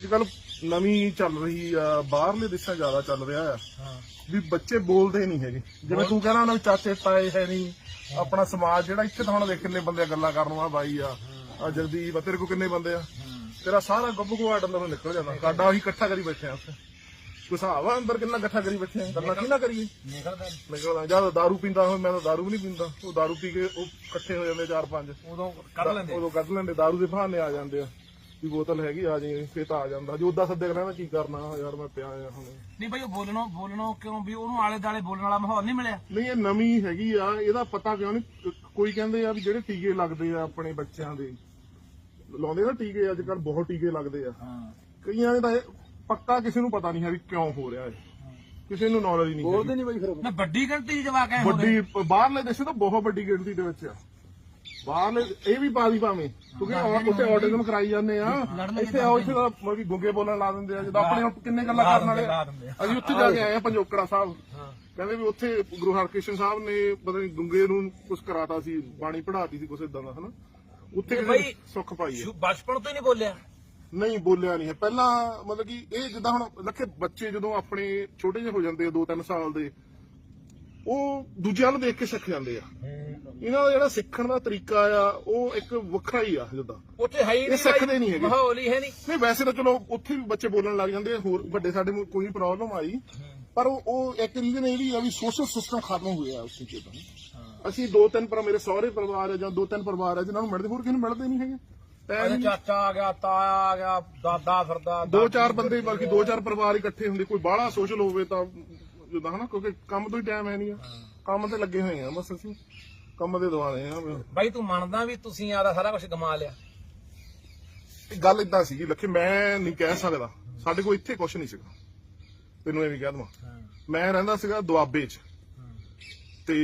ਅੱਜ ਕੱਲ ਨਵੀਂ ਚੱਲ ਰਹੀ ਆ ਬਾਹਰਲੇ ਦੇਸ਼ਾਂ ਜ਼ਿਆਦਾ ਚੱਲ ਰਿਹਾ ਆ। ਵੀ ਬੱਚੇ ਬੋਲਦੇ ਨਹੀਂ ਹੈਗੇ। ਜਿਵੇਂ ਤੂੰ ਕਹਿੰਦਾ ਉਹਨਾਂ ਦੇ ਚਾਚੇ ਤਾਏ ਹੈ ਨਹੀਂ ਆਪਣਾ ਸਮਾਜ ਜਿਹੜਾ ਇੱਥੇ ਤਾਂ ਹੁਣ ਦੇਖ ਕਿੰਨੇ ਬੰਦੇ ਗੱਲਾਂ ਕਰਨ ਵਾਲਾ ਬਾਈ ਆ ਆ ਜਗਦੀਪ ਆ ਤੇਰੇ ਕੋ ਕਿੰਨੇ ਬੰਦੇ ਆ? ਤੇਰਾ ਸਾਰਾ ਗੱਭੂ ਘਵਾਟ ਅੰਦਰੋਂ ਨਿਕਲ ਜਾਂਦਾ। ਸਾਡਾ ਉਹੀ ਇਕੱਠਾ ਕਰੀ ਬੈਠੇ ਆ ਉੱਥੇ। ਕੋਈ ਹਿਸਾਬ ਆ ਅੰਦਰ ਕਿੰਨਾ ਇਕੱਠਾ ਕਰੀ ਬੈਠੇ ਆ? ਗੱਲਾਂ ਕੀ ਨਾ ਕਰੀਏ? ਨਿਕਲਦਾ ਨਿਕਲਦਾ। ਜਦ ਦਾਰੂ ਪੀਂਦਾ ਹੋਵੇ ਮੈਂ ਤਾਂ ਦਾਰੂ ਵੀ ਨਹੀਂ ਪੀਂਦਾ। ਉਹ ਦਾਰੂ ਪੀ ਕੇ ਉਹ ਇਕੱਠੇ ਹੋ ਜਾਂਦੇ ਚਾਰ ਪੰਜ। ਉਦੋਂ ਕੱਢ ਲੈਂਦੇ ਉਦੋਂ ਕੱਢ ਲੈਂਦੇ ਦਾਰੂ ਦੇ ਬਹਾਨੇ ਆ ਜਾਂਦੇ ਆ। ਵੀ ਬੋਤਲ ਹੈਗੀ ਆ ਜੀ ਫੇਰ ਤਾਂ ਆ ਜਾਂਦਾ। ਜੇ ਉਦਾਂ ਸੱਦੇ ਕਹਿੰਦਾ ਕੀ ਕਰਨਾ ਯਾਰ ਮੈਂ ਪਿਆ ਆ ਹੁਣ। ਨਹੀਂ ਭਾਈ ਉਹ ਬੋਲਣੋਂ ਬੋਲਣੋਂ ਕਿਉਂ ਵੀ ਉਹਨੂੰ ਆਲੇ ਦਾਲੇ ਬੋਲਣ ਵਾਲਾ ਮਾਹੌਲ ਨਹੀਂ ਮਿਲਿਆ? ਨਹੀਂ ਇਹ ਨਵੀਂ ਹੈਗੀ ਆ ਇਹਦਾ ਪਤਾ ਕਿਉਂ ਨਹੀਂ? ਕੋਈ ਕਹਿੰਦੇ ਆ ਵੀ ਜਿਹੜੇ ਟੀਕੇ ਲੱਗਦੇ ਆ ਆਪਣੇ ਬੱਚਿਆਂ ਦੇ। ਲਾਉਂਦੇ ਨਾ ਟੀਕੇ ਅੱਜ ਕੱਲ ਬਹੁਤ ਟੀਕੇ ਲੱਗਦੇ ਆ। ਹਾਂ। ਕਈਆਂ ਦੇ ਤਾਂ ਇਹ ਪੱਕਾ ਕਿਸੇ ਨੂੰ ਪਤਾ ਨਹੀਂ ਹੈ ਵੀ ਕਿਉਂ ਹੋ ਰਿਹਾ ਹੈ ਕਿਸੇ ਨੂੰ ਨੌਲੇਜ ਨਹੀਂ ਹੈਗੀ। ਨਹੀਂ ਬਾਈ ਫਿਰ ਨਾ ਵੱਡੀ ਗਿਣਤੀ ਚ ਜਵਾਕ ਐ ਵੱਡੀ ਬਾਹਰਲੇ ਦੇਸ਼ਾਂ ਤਾਂ ਬਹੁਤ ਵੱਡੀ ਗਿਣਤੀ ਦੇ ਵਿੱਚ ਆ। ਬਾਹਰਲੇ ਇਹ ਵੀ ਬਾਦੀ ਭਾਵੇਂ। ਕਿਉਂਕਿ ਔਰ ਉੱਥੇ ਆਟਿਜ਼ਮ ਕਰਾਈ ਜਾਂਦੇ ਆ। ਇੱਥੇ ਆਓ ਇੱਥੇ ਤਾਂ ਮਤਲਬ ਕਿ ਗੁੰਗੇ ਬੋਲਣ ਲਾ ਦਿੰਦੇ ਆ। ਜਦੋਂ ਆਪਣੇ ਆਪ ਕਿੰਨੇ ਗੱਲਾਂ ਕਰਨ ਵਾਲੇ ਆ। ਅਸੀਂ ਉੱਥੇ ਜਾ ਕੇ ਆਏ ਆ ਪੰਜੋਕੜਾ ਸਾਹਿਬ। ਕਹਿੰਦੇ ਵੀ ਉੱਥੇ ਗੁਰੂ ਹਰਕ੍ਰਿਸ਼ਨ ਸਾਹਿਬ ਨੇ ਪਤਾ ਨਹੀਂ ਗੁੰਗੇ ਨੂੰ ਕੁਝ ਕਰਾਤਾ ਸੀ ਬਾਣੀ ਪੜਾਤੀ ਸੀ ਕੁਛ ਇਦਾਂ ਦਾ ਹਨਾ? ਉੱਥੇ ਤੇ ਕਿਸੇ ਬਈ- ਨੇ ਸੁੱਖ ਪਾਈ ਹੈ ਸ਼ੁ- ਬਚਪਨ ਤੋਂ ਹੀ ਨਹੀਂ ਬੋਲਿਆ? ਨਹੀਂ ਬੋਲਿਆ ਨਹੀਂ ਹੈ। ਪਹਿਲਾਂ ਮਤਲਬ ਕਿ ਇਹ ਜਿੱਦਾਂ ਹੁਣ ਲੱਖੇ ਬੱਚੇ ਜਦੋਂ ਆਪਣੇ ਛੋਟੇ ਜਿਹੇ ਹੋ ਜਾਂਦੇ ਆ 2-3 ਸਾਲ ਦੇ ਉਹ ਦੂਜਿਆਂ ਨੂੰ ਦੇਖ ਕੇ ਸਿੱਖ ਜਾਂਦੇ ਆ। ਇਹਨਾਂ ਦਾ ਜਿਹੜਾ ਸਿੱਖਣ ਦਾ ਤਰੀਕਾ ਆ ਉਹ ਇੱਕ ਵੱਖਰਾ ਹੀ ਆ ਜਿੱਦਾਂ। ਉੱਥੇ ਹੈ ਹੀ ਇਹ ਸਿੱਖਦੇ ਨਹੀਂ ਹੈਗੇ। ਮਾਹੌਲ ਹੀ ਹੈ ਨਹੀਂ। ਨਹੀਂ ਵੈਸੇ ਤਾਂ ਚਲੋ ਉੱਥੇ ਵੀ ਬੱਚੇ ਬੋਲਣ ਲੱਗ ਜਾਂਦੇ ਆ ਹੋਰ ਵੱਡੇ ਸਾਡੇ ਨੂੰ ਕੋਈ ਪ੍ਰੋਬਲਮ ਆਈ। ਪਰ ਉਹ ਉਹ ਇੱਕ ਰੀਜ਼ਨ ਇਹ ਵੀ ਆ ਵੀ ਸੋਸ਼ਲ ਸਿਸਟਮ ਖਤਮ ਹੋਇਆ ਉਸ ਚੀਜ਼ ਤੋਂ। ਅਸੀਂ ਦੋ ਤਿੰਨ ਪਰ ਮੇਰੇ ਸਹੁਰੇ ਪਰਿਵਾਰ ਆ ਜਾਂ ਦੋ ਤਿੰਨ ਪਰਿਵਾਰ ਆ ਜਿਨ੍ਹਾਂ ਨੂੰ ਮਿਲਦੇ ਹੋਰ ਕਿਸੇ ਨੂੰ ਮਿਲਦੇ ਨਹੀਂ ਹੈਗੇ। ਟਾਈਮ ਹੀ ਅਰੇ ਨਹੀਂ। ਚਾਚਾ ਆ ਗਿਆ ਤਾਇਆ ਆ ਗਿਆ ਦਾਦਾ ਫਿਰਦਾ ਦੋ ਚਾਰ ਬੰਦੇ ਬਲਕਿ ਦੋ ਚਾਰ ਪਰਿਵਾਰ ਇਕੱਠੇ ਹੁੰਦੇ ਕੋਈ ਬਾਹਲਾ ਸੋਸ਼ਲ ਹੋਵੇ ਤਾਂ ਜਿੱਦਾਂ ਹਨਾ ਕਿਉਂਕਿ ਕੰਮ ਤੋਂ ਹੀ ਟਾਈਮ ਹੈ ਨਹੀਂ ਆ। ਕੰਮ ਤੇ ਲੱਗੇ ਹੋਏ ਆ ਬਸ ਅਸੀਂ। ਕੰਮ ਦੇ ਦਵਾਲੇ ਆ ਬਾਈ ਤੂੰ ਮੰਨਦਾ ਵੀ ਤੁਸੀਂ ਆਦਾ ਸਾਰਾ ਕੁਝ ਕਮਾ ਲਿਆ। ਇਹ ਗੱਲ ਇਦਾਂ ਸੀਗੀ ਲੱਖੇ ਮੈਂ ਨਹੀਂ ਕਹਿ ਸਕਦਾ। ਸਾਡੇ ਕੋਲ ਇੱਥੇ ਕੁਝ ਨਹੀਂ ਸੀਗਾ। ਤੈਨੂੰ ਇਹ ਵੀ ਕਹਿ ਦਵਾਂ। ਮੈਂ ਰਹਿੰਦਾ ਸੀਗਾ ਦੁਆਬੇ 'ਚ। ਤੇ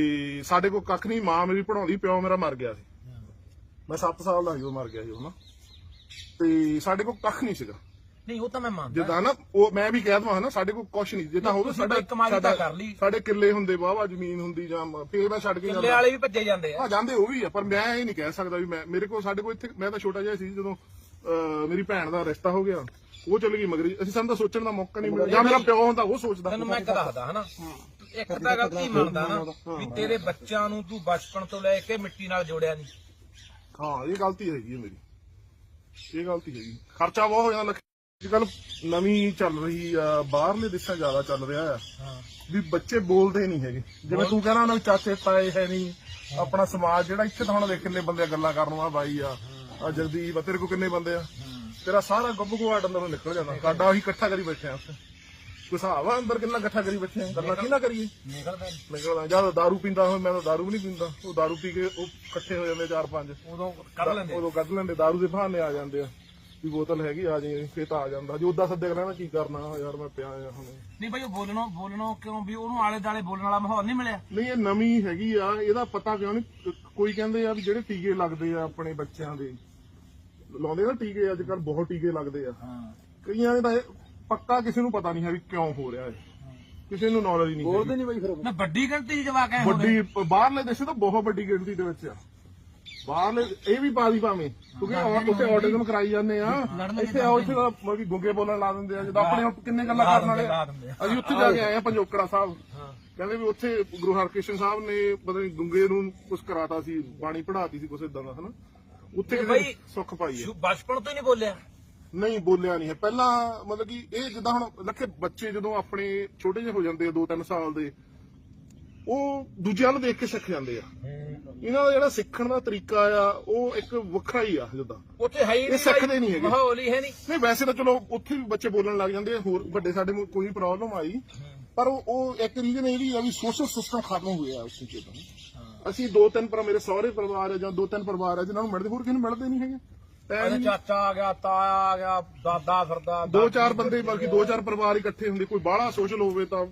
ਸਾਡੇ ਕੋਲ ਕੱਖ ਨਹੀਂ ਮਾਂ ਮੇਰੀ ਪੜਾਉਂਦੀ ਪਿਓ ਮੇਰਾ ਮਰ ਗਿਆ ਸੀ। ਮੈਂ 7 ਸਾਲ ਦਾ ਸੀ ਉਹ ਮਰ ਗਿਆ ਸੀ ਉਹ ਨਾ ਤੇ ਸਾਡੇ ਕੋਲ ਕੱਖ ਨਹੀਂ ਸੀਗਾ। ਨਹੀਂ ਉਹ ਤਾਂ ਮੈਂ ਮੰਨਦਾ। ਜਿੱਦਾਂ ਨਾ ਉਹ ਮੈਂ ਵੀ ਕਹਿ ਦਵਾਂ ਨਾ ਸਾਡੇ ਕੋਲ ਕੁਝ ਨਹੀਂ। ਜਿੱਦਾਂ ਹੋਵੇ ਤੁਸੀਂ ਸਾਡਾ ਬਈ ਕਮਾਈ ਤਾਂ ਸਾਡਾ- ਕਰ ਲਈ। ਸਾਡੇ ਕਿੱਲੇ ਹੁੰਦੇ ਵਾਵਾ ਜ਼ਮੀਨ ਹੁੰਦੀ ਜਾਂ ਮ- ਫੇਰ ਮੈਂ ਛੱਡ ਕੇ ਕਿੱਲੇ ਜਾਂਦਾ। ਵਾਲੇ ਵੀ ਭੱਜੇ ਜਾਂਦੇ ਆ। ਹਾਂ ਜਾਂਦੇ ਉਹ ਵੀ ਆ ਪਰ ਮੈਂ ਇਹ ਨਹੀਂ ਕਹਿ ਸਕਦਾ ਵੀ ਮੈਂ ਮੇਰੇ ਕੋਲ ਸਾਡੇ ਕੋਲ ਇੱਥੇ ਮੈਂ ਤਾਂ ਛੋਟਾ ਜਿਹਾ ਸੀ ਜਦੋਂ ਅਹ, ਮੇਰੀ ਭੈਣ ਦਾ ਰਿਸ਼ਤਾ ਹੋ ਗਿਆ। ਉਹ ਚਲੀ ਗਈ ਮਗਰੀ। ਅਸੀਂ ਸਾਨੂੰ ਤਾਂ ਸੋਚਣ ਦਾ ਮੌਕਾ ਨਹੀਂ ਮਿਲਿਆ। ਜਾਂ ਮੇਰਾ ਪਿਓ ਹੁੰਦਾ ਉਹ ਸੋਚਦਾ। ਤੈਨੂੰ ਮੈਂ ਇੱਕ ਦੱਸਦਾ ਹਨਾ? ਇੱਕ ਤਾਂ ਗੱਲ ਕੀ ਮੰਨਦਾ ਨਾ ਵੀ ਤੇਰੇ ਬੱਚਿਆਂ ਨੂੰ ਤੂੰ ਬਚਪਨ ਤੋਂ ਲੈ ਕੇ ਮਿੱਟੀ ਨਾਲ ਜੋੜਿਆ ਨਹੀਂ। ਹਾਂ ਇਹ ਗਲਤੀ ਹੈਗੀ ਹੈ ਮੇਰੀ। ਇਹ ਗਲਤੀ ਹੈਗੀ। ਖਰਚਾ ਬਹੁਤ ਹੋ ਜਾਂਦਾ ਲੱਖ ਅੱਜ ਕੱਲ ਨਵੀਂ ਚੱਲ ਰਹੀ ਆ ਬਾਹਰਲੇ ਦੇਸ਼ਾਂ ਜ਼ਿਆਦਾ ਚੱਲ ਰਿਹਾ ਆ। ਵੀ ਬੱਚੇ ਬੋਲਦੇ ਨਹੀਂ ਹੈਗੇ। ਜਿਵੇਂ ਤੂੰ ਕਹਿੰਦਾ ਉਹਨਾਂ ਚਾਚੇ ਤਾਏ ਹੈ ਨਹੀਂ। ਆਪਣਾ ਸਮਾਜ ਜਿਹੜਾ ਇੱਥੇ ਤਾਂ ਹੁਣ ਦੇਖ ਕਿੰਨੇ ਬੰਦੇ ਗੱਲਾਂ ਕਰਨ ਵਾਲਾ ਬਾਈ ਆ ਆ ਜਗਦੀਪ ਆ ਤੇਰੇ ਕੋ ਕਿੰਨੇ ਬੰਦੇ ਆ? ਤੇਰਾ ਸਾਰਾ ਗੱਭੂ ਘਵਾਟ ਅੰਦਰੋਂ ਨਿਕਲ ਜਾਂਦਾ। ਸਾਡਾ ਉਹੀ ਇਕੱਠਾ ਕਰੀ ਬੈਠੇ ਆ ਉੱਥੇ। ਕੋਈ ਹਿਸਾਬ ਆ ਅੰਦਰ ਕਿੰਨਾ ਇਕੱਠਾ ਕਰੀ ਬੈਠੇ ਆ? ਗੱਲਾਂ ਕੀ ਨਾ ਕਰੀਏ? ਨਿਕਲਦਾ ਨਿਕਲਦਾ। ਜਦ ਦਾਰੂ ਪੀਂਦਾ ਹੋਵੇ ਮੈਂ ਤਾਂ ਦਾਰੂ ਵੀ ਨਹੀਂ ਪੀਂਦਾ। ਉਹ ਦਾਰੂ ਪੀ ਕੇ ਉਹ ਇਕੱਠੇ ਹੋ ਜਾਂਦੇ ਚਾਰ ਪੰਜ। ਉਦੋਂ ਕੱਢ ਲੈਂਦੇ। ਉਦੋਂ ਕੱਢ ਲੈਂਦੇ। ਦਾਰੂ ਦੇ ਬਹਾਨੇ ਆ ਜਾਂਦੇ ਆ। ਵੀ ਬੋਤਲ ਹੈਗੀ ਆ ਜੀ ਫੇਰ ਤਾਂ ਆ ਜਾਂਦਾ। ਜੇ ਉਦਾਂ ਸੱਦੇ ਕਹਿੰਦਾ ਕੀ ਕਰਨਾ ਯਾਰ ਮੈਂ ਪਿਆ ਆ ਹੁਣ। ਨਹੀਂ ਭਾਈ ਉਹ ਬੋਲਣੋਂ ਬੋਲਣੋਂ ਕਿਉਂ ਵੀ ਉਹਨੂੰ ਆਲੇ ਦਾਲੇ ਬੋਲਣ ਵਾਲਾ ਮਾਹੌਲ ਨਹੀਂ ਮਿਲਿਆ? ਨਹੀਂ ਇਹ ਨਵੀਂ ਹੈਗੀ ਆ ਇਹਦਾ ਪਤਾ ਕਿਉਂ ਨਹੀਂ? ਕੋਈ ਕਹਿੰਦੇ ਆ ਵੀ ਜਿਹੜੇ ਟੀਕੇ ਲੱਗਦੇ ਆ ਆਪਣੇ ਬੱਚਿਆਂ ਦੇ ਲਾਉਂਦੇ ਨਾ ਟੀਕੇ ਅੱਜ ਕੱਲ ਬਹੁਤ ਟੀਕੇ ਲੱਗਦੇ ਆ। ਹਾਂ। ਕਈਆਂ ਦੇ ਤਾਂ ਇਹ ਪੱਕਾ ਕਿਸੇ ਨੂੰ ਪਤਾ ਨਹੀਂ ਹੈ ਵੀ ਕਿਉਂ ਹੋ ਰਿਹਾ ਹੈ ਕਿਸੇ ਨੂੰ ਨੌਲੇਜ ਨਹੀਂ ਬੋਲਦੇ। ਨਹੀਂ ਬਾਈ ਫਿਰ ਨਾ ਵੱਡੀ ਗਿਣਤੀ ਜਵਾਕ ਹੁੰਦੇ ਵੱਡੀ ਬਾਹਰਲੇ ਦੇਸ਼ਾਂ ਤਾਂ ਬਹੁਤ ਵੱਡੀ ਗਿਣਤੀ ਦੇ ਵਿੱਚ ਆ। ਬਾਹਰਲੇ ਇਹ ਵੀ ਬਾਦੀ ਭਾਵੇਂ। ਕਿਉਂਕਿ ਔਰ ਉੱਥੇ ਆਟਿਜ਼ਮ ਕਰਾਈ ਜਾਂਦੇ ਆ। ਇੱਥੇ ਆਓ ਇੱਥੇ ਤਾਂ ਮਤਲਬ ਕਿ ਗੁੰਗੇ ਬੋਲਣ ਲਾ ਦਿੰਦੇ ਆ। ਜਦੋਂ ਆਪਣੇ ਆਪ ਕਿੰਨੇ ਗੱਲਾਂ ਕਰਨ ਵਾਲੇ ਆ। ਅਸੀਂ ਉੱਥੇ ਜਾ ਕੇ ਆਏ ਆ ਪੰਜੋਕੜਾ ਸਾਹਿਬ। ਕਹਿੰਦੇ ਵੀ ਉੱਥੇ ਗੁਰੂ ਹਰਕ੍ਰਿਸ਼ਨ ਸਾਹਿਬ ਨੇ ਪਤਾ ਨਹੀਂ ਗੁੰਗੇ ਨੂੰ ਕੁਝ ਕਰਾਤਾ ਸੀ ਬਾਣੀ ਪੜਾਤੀ ਸੀ ਕੁਛ ਇਦਾਂ ਦਾ ਹਨਾ? ਉੱਥੇ ਤੇ ਕਿਸੇ ਬਈ- ਨੇ ਸੁੱਖ ਪਾਈ ਹੈ ਬਚਪਨ ਤੋਂ ਹੀ ਨਹੀਂ ਬੋਲਿਆ? ਨਹੀਂ ਬੋਲਿਆ ਨਹੀਂ ਹੈ। ਪਹਿਲਾਂ ਮਤਲਬ ਕਿ ਇਹ ਜਿੱਦਾਂ ਹੁਣ ਲੱਖੇ ਬੱਚੇ ਜਦੋਂ ਆਪਣੇ ਛੋਟੇ ਜਿਹੇ ਹੋ ਜਾਂਦੇ ਆ 2-3 ਸਾਲ ਦੇ ਉਹ ਦੂਜਿਆਂ ਨੂੰ ਦੇਖ ਕੇ ਸਿੱਖ ਜਾਂਦੇ ਆ। ਇਹਨਾਂ ਦਾ ਜਿਹੜਾ ਸਿੱਖਣ ਦਾ ਤਰੀਕਾ ਆ ਉਹ ਇੱਕ ਵੱਖਰਾ ਹੀ ਆ ਜਿੱਦਾਂ। ਉੱਥੇ ਹੈ ਹੀ ਇਹ ਸਿੱਖਦੇ ਨਹੀਂ ਹੈਗੇ। ਮਾਹੌਲ ਹੀ ਹੈ ਨਹੀਂ। ਨਹੀਂ ਵੈਸੇ ਤਾਂ ਚਲੋ ਉੱਥੇ ਵੀ ਬੱਚੇ ਬੋਲਣ ਲੱਗ ਜਾਂਦੇ ਆ ਹੋਰ ਵੱਡੇ ਸਾਡੇ ਨੂੰ ਕੋਈ ਪ੍ਰੋਬਲਮ ਆਈ। ਪਰ ਉਹ ਉਹ ਇੱਕ ਰੀਜ਼ਨ ਇਹ ਵੀ ਆ ਵੀ ਸੋਸ਼ਲ ਸਿਸਟਮ ਖਤਮ ਹੋਇਆ ਉਸ ਚੀਜ਼ ਤੋਂ। ਅਸੀਂ ਦੋ ਤਿੰਨ ਪਰ ਮੇਰੇ ਸਹੁਰੇ ਪਰਿਵਾਰ ਆ ਜਾਂ ਦੋ ਤਿੰਨ ਪਰਿਵਾਰ ਆ ਜਿਨ੍ਹਾਂ ਨੂੰ ਮਿਲਦੇ ਹੋਰ ਕਿਸੇ ਨੂੰ ਮਿਲਦੇ ਨਹੀਂ ਹੈਗੇ। ਟਾਈਮ ਹੀ ਅਰੇ ਨਹੀਂ। ਚਾਚਾ ਆ ਗਿਆ ਤਾਇਆ ਆ ਗਿਆ ਦਾਦਾ ਫਿਰਦਾ ਦੋ ਚਾਰ ਬੰਦੇ ਬਲਕਿ ਦੋ ਚਾਰ ਪਰਿਵਾਰ ਇਕੱਠੇ ਹੁੰਦੇ ਕੋਈ ਬਾਹਲਾ ਸੋਸ਼ਲ ਹੋਵੇ ਤਾਂ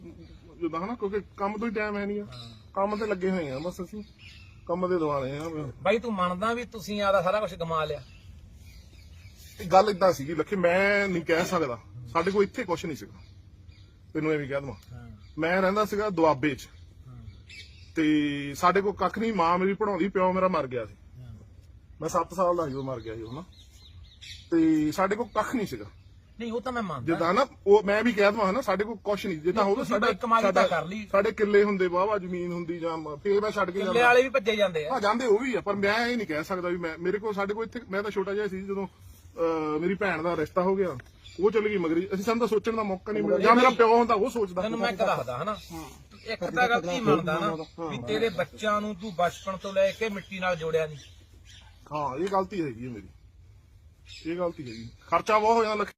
ਜਿੱਦਾਂ ਹਨਾ ਕਿਉਂਕਿ ਕੰਮ ਤੋਂ ਹੀ ਟਾਈਮ ਹੈ ਨਹੀਂ ਆ। ਕੰਮ ਤੇ ਲੱਗੇ ਹੋਏ ਆ ਬਸ ਅਸੀਂ। ਕੰਮ ਦੇ ਦਵਾਲੇ ਆ ਬਾਈ ਤੂੰ ਮੰਨਦਾ ਵੀ ਤੁਸੀਂ ਆਦਾ ਸਾਰਾ ਕੁਝ ਕਮਾ ਲਿਆ? ਇਹ ਗੱਲ ਇਦਾਂ ਸੀਗੀ ਲੱਖੇ ਮੈਂ ਨਹੀਂ ਕਹਿ ਸਕਦਾ। ਸਾਡੇ ਕੋਲ ਇੱਥੇ ਕੁਝ ਨਹੀਂ ਸੀਗਾ। ਤੈਨੂੰ ਇਹ ਵੀ ਕਹਿ ਦਵਾਂ। ਮੈਂ ਰਹਿੰਦਾ ਸੀਗਾ ਦੁਆਬੇ 'ਚ। ਤੇ ਸਾਡੇ ਕੋਲ ਕੱਖ ਨਹੀਂ ਮਾਂ ਮੇਰੀ ਪੜਾਉਂਦੀ ਪਿਓ ਮੇਰਾ ਮਰ ਗਿਆ ਸੀ। ਮੈਂ 7 ਸਾਲ ਦਾ ਸੀ ਉਹ ਮਰ ਗਿਆ ਸੀ ਉਹ ਨਾ। ਤੇ ਸਾਡੇ ਕੋਲ ਕੱਖ ਨਹੀਂ ਸੀਗਾ। ਨਹੀਂ ਉਹ ਤਾਂ ਮੈਂ ਮੰਨਦਾ। ਜਿੱਦਾਂ ਨਾ ਉਹ ਮੈਂ ਵੀ ਕਹਿ ਦਵਾਂ ਨਾ ਸਾਡੇ ਕੋਲ ਕੁਛ ਨਹੀਂ। ਜਿੱਦਾਂ ਹੋਵੇ ਤੁਸੀਂ ਸਾਡਾ ਕਮਾਈ ਤਾਂ ਕਰ ਲਈ। ਸਾਡੇ ਕਿੱਲੇ ਹੁੰਦੇ ਵਾਵਾ ਜ਼ਮੀਨ ਹੁੰਦੀ ਜਾਂ ਫੇਰ ਮੈਂ ਛੱਡ ਕੇ ਕਿੱਲੇ ਜਾਂਦਾ। ਵਾਲੇ ਵੀ ਭੱਜੇ ਜਾਂਦੇ ਆ। ਹਾਂ ਜਾਂਦੇ ਉਹ ਵੀ ਆ ਪਰ ਮੈਂ ਇਹ ਨਹੀਂ ਕਹਿ ਸਕਦਾ ਵੀ ਮੈਂ ਮੇਰੇ ਕੋਲ ਸਾਡੇ ਕੋਲ ਇੱਥੇ ਮੈਂ ਤਾਂ ਛੋਟਾ ਜਿਹਾ ਸੀ ਜਦੋਂ ਮੇਰੀ ਭੈਣ ਦਾ ਰਿਸ਼ਤਾ ਹੋ ਗਿਆ। ਉਹ ਚਲੀ ਗਈ ਮਗਰੀ। ਅਸੀਂ ਸਾਨੂੰ ਤਾਂ ਸੋਚਣ ਦਾ ਮੌਕਾ ਨਹੀਂ ਮਿਲਿਆ। ਜਾਂ ਮੇਰਾ ਪਿਓ ਹੁੰਦਾ ਉਹ ਸੋਚਦਾ। ਤੈਨੂੰ ਮੈਂ ਦੱਸਦਾ ਹਨਾ। ਇੱਕ ਤਾਂ ਗਲਤੀ ਮੰਨਦਾ ਨਾ ਵੀ ਤੇਰੇ ਬੱਚਿਆਂ ਨੂੰ ਤੂੰ ਬਚਪਨ ਤੋਂ ਲੈ ਕੇ ਮਿੱਟੀ ਨਾਲ ਜੋੜਿਆ ਨਹੀਂ। ਹਾਂ ਇਹ ਗਲਤੀ ਹੈਗੀ ਮੇਰੀ। ਇਹ ਗਲਤੀ ਹੈਗੀ। ਖਰਚਾ ਬਹੁਤ ਹੋ ਜਾਂਦਾ